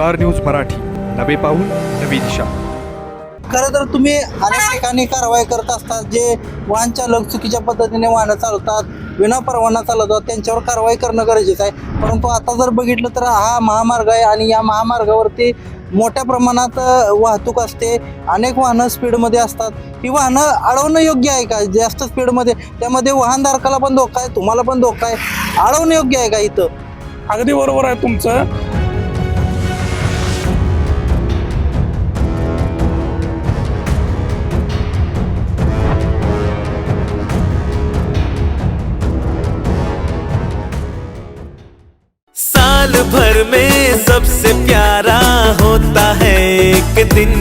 Star news Marathi. नवे पाऊल नवी दिशा. खरं तर तुम्ही अनेक ठिकाणी कारवाई करत असतात जे वाहन चालक चुकीच्या पद्धतीने वाहनं चालवतात विना परवाना चालवतात त्यांच्यावर कारवाई करणं गरजेचं आहे. परंतु आता जर बघितलं तर हा महामार्ग आहे आणि या महामार्गावरती मोठ्या प्रमाणात वाहतूक असते. अनेक वाहनं स्पीडमध्ये असतात. ही वाहनं अडवणं योग्य आहे का? जास्त स्पीडमध्ये. त्यामध्ये वाहनधारकाला पण धोका आहे तुम्हाला पण धोका आहे. अडवणं योग्य आहे का इथं? अगदी बरोबर आहे तुमचं. भर में सबसे प्यारा होता है एक दिन।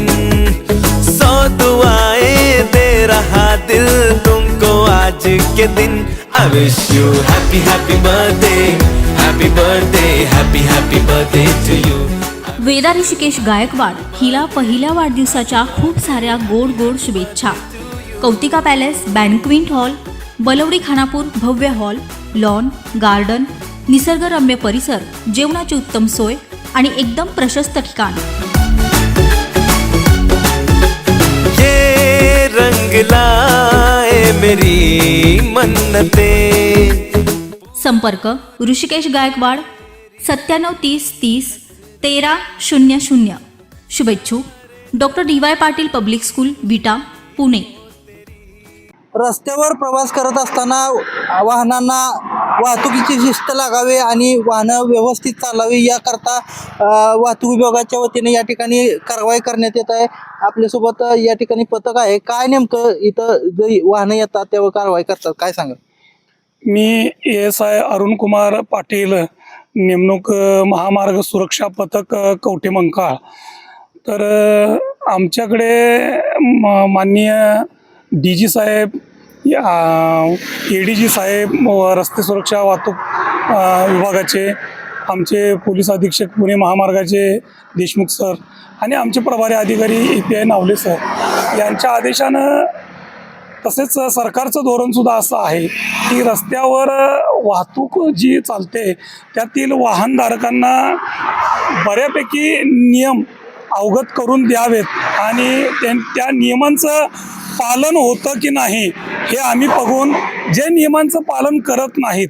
सौ दुआएं दे रहा दिल तुमको आज के दिन। I wish you happy happy birthday happy birthday happy happy birthday to you Veda Rishikesh Gaikwad हिला पहिल्या वाढदिवसाच्या खूप साऱ्या गोड गोड शुभेच्छा. Kautika palace banquet hall Balwadi Khanapur भव्य हॉल लॉन गार्डन निसर्गरम्य परिसर जेवणाची उत्तम सोय आणि एकदम प्रशस्त ठिकाण. ये रंग लाए मेरी मन्नते. संपर्क ऋषिकेश गायकवाड सत्त्याण्णव तीस तीस तेरा शून्य शून्य. शुभेच्छुक doctor D Y Patil public school Vita Pune. रस्त्यावर प्रवास करत असताना वाहनांना वाहतुकीची शिस्त लागावी आणि वाहनं व्यवस्थित चालावी याकरता वाहतूक विभागाच्या वतीने या ठिकाणी कारवाई करण्यात येत आहे. आपल्यासोबत या ठिकाणी पथक आहे. काय नेमकं इथं जे वाहनं येतात त्यावर कारवाई करतात? काय सांगा मी A S I Arun Kumar Patil नेमणूक महामार्ग सुरक्षा पथक कवठे मंकाळ. तर आमच्याकडे म- माननीय D G Saheb A D G साहेब रस्ते सुरक्षा वाहतूक विभागाचे आमचे पोलीस अधीक्षक पुणे महामार्गाचे देशमुख सर आणि आमचे प्रभारी अधिकारी A P I Navale sir यांच्या आदेशानं तसेच सरकारचं धोरणसुद्धा असं आहे की रस्त्यावर वाहतूक जी चालते त्यातील वाहनधारकांना बऱ्यापैकी नियम अवगत करून द्यावेत आणि त्या त्या नियमांचं पालन होतं की नाही हे आम्ही बघून जे नियमांचं पालन करत नाहीत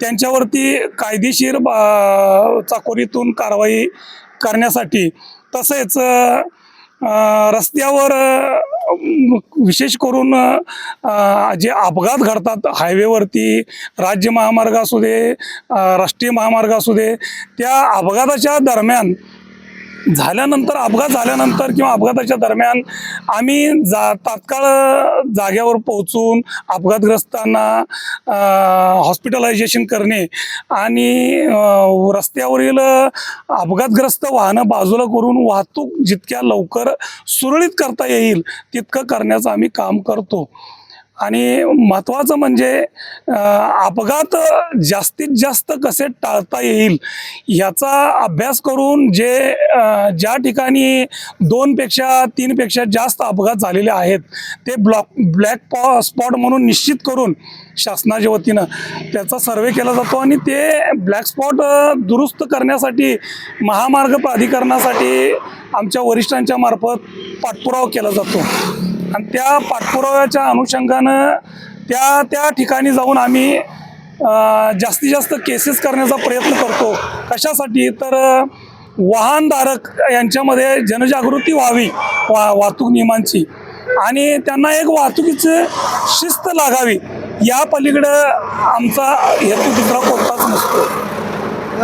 त्यांच्यावरती कायदेशीर बा- चाकोरीतून कारवाई करण्यासाठी तसेच रस्त्यावर विशेष करून जे अपघात घडतात हायवेवरती राज्य महामार्ग असू दे राष्ट्रीय महामार्ग असू दे त्या अपघाताच्या दरम्यान झाल्यानंतर अपघात झाल्यानंतर किंवा अपघाताच्या दरम्यान आम्ही जा तात्काळ जाग्यावर पोहोचून अपघातग्रस्तांना हॉस्पिटलायझेशन करणे आणि रस्त्यावरील अपघातग्रस्त वाहनं बाजूला करून वाहतूक जितक्या लवकर सुरळीत करता येईल तितकं करण्याचं आम्ही काम करतो. आणि महत्त्वाचं म्हणजे अपघात जास्तीत जास्त कसे टाळता येईल याचा अभ्यास करून जे ज्या ठिकाणी दोनपेक्षा तीनपेक्षा जास्त अपघात झालेले आहेत ते ब्लॉक ब्लॅक पॉ स्पॉट म्हणून निश्चित करून शासनाच्या वतीनं त्याचा सर्वे केला जातो आणि ते ब्लॅक स्पॉट दुरुस्त करण्यासाठी महामार्ग प्राधिकरणासाठी आमच्या वरिष्ठांच्या मार्फत पाठपुरावा केला जातो. आणि त्या पाठपुराव्याच्या अनुषंगानं त्या त्या ठिकाणी जाऊन आम्ही जास्तीत जास्त केसेस करण्याचा प्रयत्न करतो. कशासाठी? तर वाहनधारक यांच्यामध्ये जनजागृती व्हावी वा वाहतूक नियमांची. आणि त्यांना एक वाहतुकीची शिस्त लागावी. या पलीकडं आमचा हेतू दुसरा कोणताच नसतो.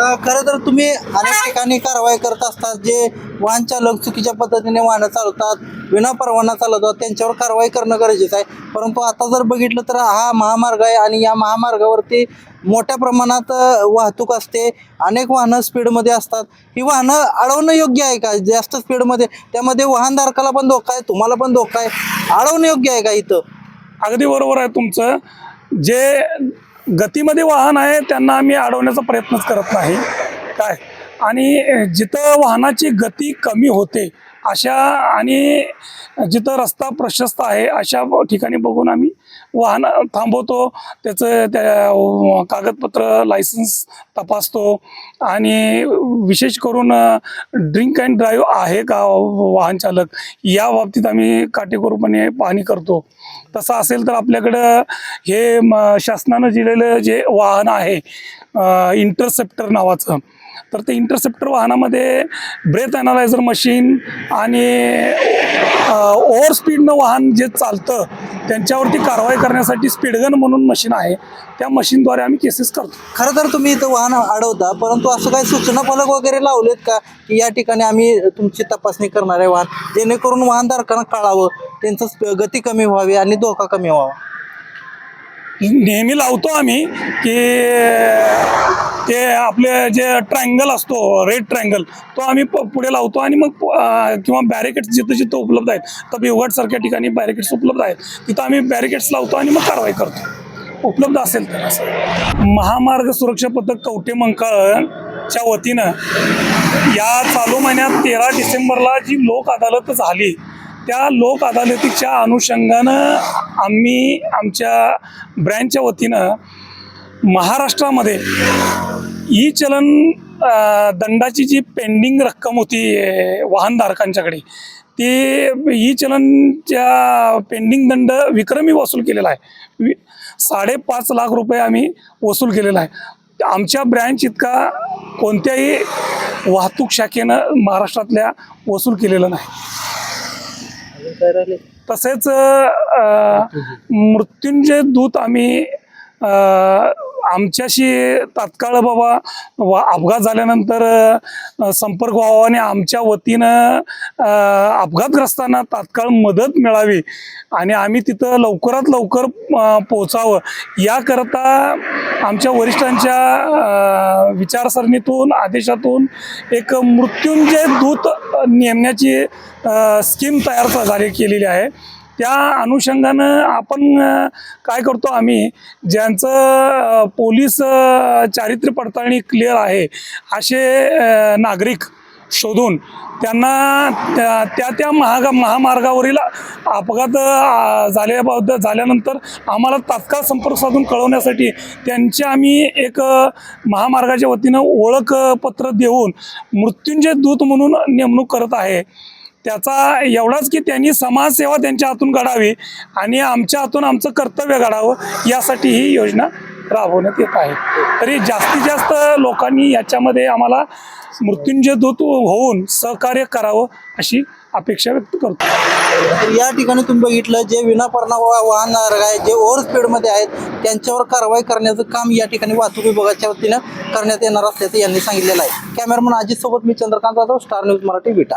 खरं तर तुम्ही अनेक ठिकाणी कारवाई करत असतात जे वाहन चालक चुकीच्या पद्धतीने वाहनं चालवतात विना परवाना चालवतात त्यांच्यावर कारवाई करणं गरजेचं आहे. परंतु आता जर बघितलं तर हा महामार्ग आहे आणि या महामार्गावरती मोठ्या प्रमाणात वाहतूक असते. अनेक वाहनं स्पीडमध्ये असतात. ही वाहनं अडवणं योग्य आहे का? जास्त स्पीडमध्ये? त्यामध्ये वाहनधारकाला पण धोका आहे तुम्हाला पण धोका आहे. अडवणं योग्य आहे का इथं? अगदी बरोबर आहे तुमचं. जे गतीमध्ये वाहन आहे त्यांना आम्ही अडवण्याचा प्रयत्नच करत नाही. काय? आणि जिथं वाहनाची गती कमी होते अशा आणि जिथं रस्ता प्रशस्त आहे अशा ठिकाणी बघून आम्ही वाहन थांबवतो. त्याचं त्या कागदपत्र लायसन्स तपासतो. आणि विशेष करून ड्रिंक अँड ड्राईव्ह आहे का वाहन चालक? या बाबतीत आम्ही काटेकोरपणे पाहणी करतो. तसं असेल तर आपल्याकडं हे म- शासनानं दिलेलं जे वाहन आहे इंटरसेप्टर नावाचं तर ते इंटरसेप्टर वाहनामध्ये ब्रेथ ॲनालायझर मशीन आणि ओव्हर स्पीडनं वाहन जे चालतं त्यांच्यावरती कारवाई करण्यासाठी स्पीडगन म्हणून मशीन आहे. त्या मशीनद्वारे आम्ही केसेस करतो. खरं तर तुम्ही इथं वाहन अडवता परंतु असं काही सूचना फलक वगैरे लावलेत का की या ठिकाणी आम्ही तुमची तपासणी करणार आहे वाहन जेणेकरून वाहनधारकांना कळावं त्यांचं गती कमी व्हावी आणि धोका कमी व्हावा? नेहमी लावतो आम्ही की ते आपले जे ट्रँगल असतो रेड ट्रँगल तो आम्ही प- पुढे लावतो आणि मग किंवा बॅरिकेड्स जिथं जिथं उपलब्ध आहेत तर भिवगडसारख्या ठिकाणी बॅरिकेड्स उपलब्ध आहेत. तिथं आम्ही बॅरिकेड्स लावतो आणि मग कारवाई करतो. उपलब्ध असेल तर असं. महामार्ग सुरक्षा पथक कवटे मंकाळच्या वतीनं या चालू महिन्यात तेरा डिसेंबरला जी लोक अदालत झाली त्या लोक अदालतीच्या अनुषंगानं आम्ही आमच्या ब्रँचच्या वतीनं महाराष्ट्रामध्ये ई चलन दंडाची जी पेंडिंग रक्कम होती वाहनधारकांच्याकडे ती ई चलनच्या पेंडिंग दंड विक्रमी वसूल केलेला आहे. वि साडेपाच लाख रुपये आम्ही वसूल केलेला आहे. आमच्या ब्रँच इतका कोणत्याही वाहतूक शाखेनं महाराष्ट्रातल्या वसूल केलेलं नाही. तसेच मृत्युंजय दूत आम्ही आमच्याशी तात्काळ बाबा वा अपघात झाल्यानंतर संपर्क व्हावा आणि आमच्या वतीनं अपघातग्रस्तांना तात्काळ मदत मिळावी आणि आम्ही तिथं लवकरात लवकर पोचावं पोहोचावं. याकरता आमच्या वरिष्ठांच्या विचारसरणीतून आदेशातून एक मृत्युंजय दूत नेमण्याची स्कीम तयार झाली केलेली आहे. त्या अनुषंगानं आपण काय करतो आम्ही ज्यांचं पोलीस चारित्र्य पडताळणी क्लिअर आहे असे नागरिक शोधून त्यांना त्या त्या त्या महागा महामार्गावरील अपघात झाल्याबद्दल झाल्यानंतर आम्हाला तात्काळ संपर्क साधून कळवण्यासाठी त्यांची आम्ही एक महामार्गाच्या वतीनं ओळखपत्र देऊन मृत्युंजय दूत म्हणून नेमणूक करत आहे. त्याचा एवढाच की त्यांनी समाजसेवा त्यांच्या हातून घडावी आणि आमच्या हातून आमचं कर्तव्य घडावं यासाठी ही योजना राबवण्यात येत आहे. तरी जास्तीत जास्त लोकांनी याच्यामध्ये आम्हाला मृत्यूंजय दूत होऊन सहकार्य करावं अशी अपेक्षा व्यक्त करतो. तर या ठिकाणी तुम्ही बघितलं जे विनापरणा वाहन आहे जे ओव्हर स्पीडमध्ये आहेत त्यांच्यावर कारवाई करण्याचं काम या ठिकाणी वाहतूक विभागाच्या वतीनं करण्यात येणार असल्याचं यांनी सांगितलेलं आहे. कॅमेरामन अजित सोबत मी चंद्रकांत जाधव स्टार न्यूज मराठी विटा.